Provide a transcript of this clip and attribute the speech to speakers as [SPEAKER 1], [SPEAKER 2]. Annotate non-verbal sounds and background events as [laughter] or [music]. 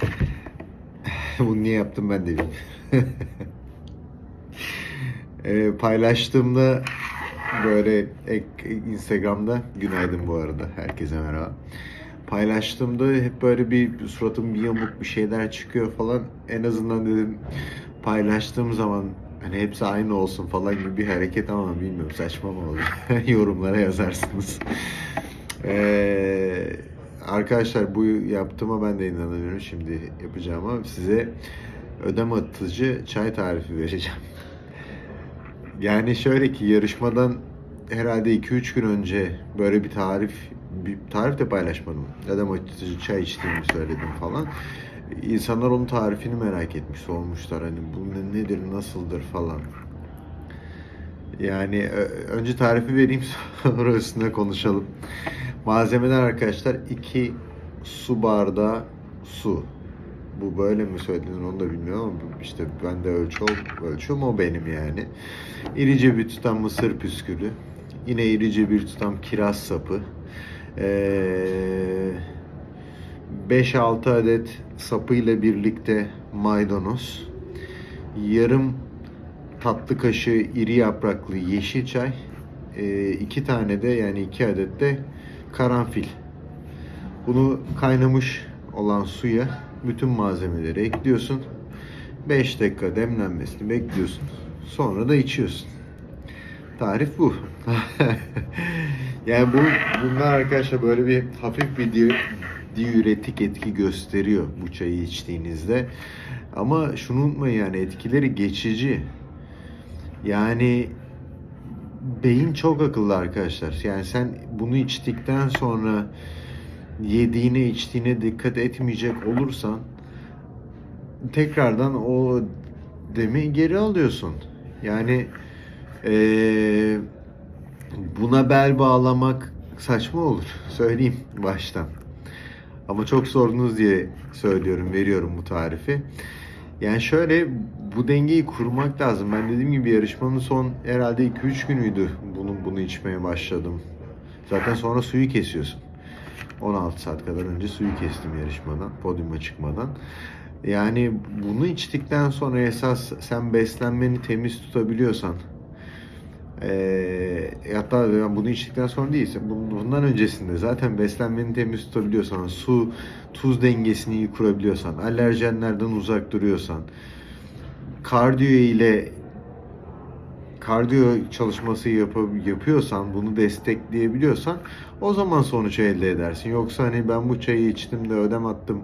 [SPEAKER 1] [laughs] Bunu niye yaptım ben de bilmiyorum. [laughs] Ee, paylaştığımda böyle ek, Instagram'da günaydın bu arada herkese merhaba. Paylaştığımda hep böyle bir suratım bir yamuk bir şeyler çıkıyor falan. En azından dedim paylaştığım zaman hani hepsi aynı olsun falan gibi bir hareket ama bilmiyorum saçma mı olur. Yorumlara yazarsınız. Ee, arkadaşlar bu yaptığıma ben de inanıyorum şimdi yapacağıma. Size ödem atıcı çay tarifi vereceğim. [laughs] Yani şöyle ki yarışmadan herhalde 2-3 gün önce böyle bir tarif bir tarif de paylaşmadım. Ödem atıcı çay içtiğimi söyledim falan. İnsanlar onun tarifini merak etmiş, sormuşlar hani bu ne- nedir, nasıldır falan. Yani önce tarifi vereyim [laughs] sonra üstüne konuşalım. Malzemeler arkadaşlar 2 su bardağı su. Bu böyle mi söylenir onu da bilmiyorum ama işte ben de ölçü ölçüm o benim yani. İrice bir tutam mısır püskülü. Yine irice bir tutam kiraz sapı. Ee, 5-6 adet sapıyla birlikte maydanoz. Yarım tatlı kaşığı iri yapraklı yeşil çay. Ee, iki tane de yani iki adet de karanfil. Bunu kaynamış olan suya bütün malzemeleri ekliyorsun. 5 dakika demlenmesini bekliyorsun. Sonra da içiyorsun. Tarif bu. [laughs] yani bu bunlar arkadaşlar böyle bir hafif bir di diüretik etki gösteriyor bu çayı içtiğinizde. Ama şunu unutmayın yani etkileri geçici. Yani beyin çok akıllı arkadaşlar. Yani sen bunu içtikten sonra yediğine içtiğine dikkat etmeyecek olursan tekrardan o demi geri alıyorsun. Yani eee, buna bel bağlamak saçma olur. [laughs] Söyleyeyim baştan. Ama çok sordunuz diye söylüyorum, veriyorum bu tarifi. Yani şöyle bu dengeyi kurmak lazım. Ben dediğim gibi yarışmanın son herhalde 2-3 günüydü bunu bunu içmeye başladım. Zaten sonra suyu kesiyorsun. 16 saat kadar önce suyu kestim yarışmadan, podyuma çıkmadan. Yani bunu içtikten sonra esas sen beslenmeni temiz tutabiliyorsan eee hatta ben bunu içtikten sonra değilse bundan öncesinde zaten beslenmeni temiz tutabiliyorsan, su tuz dengesini iyi kurabiliyorsan, alerjenlerden uzak duruyorsan, kardiyo ile kardiyo çalışması yapab- yapıyorsan, bunu destekleyebiliyorsan o zaman sonuç elde edersin. Yoksa hani ben bu çayı içtim de ödem attım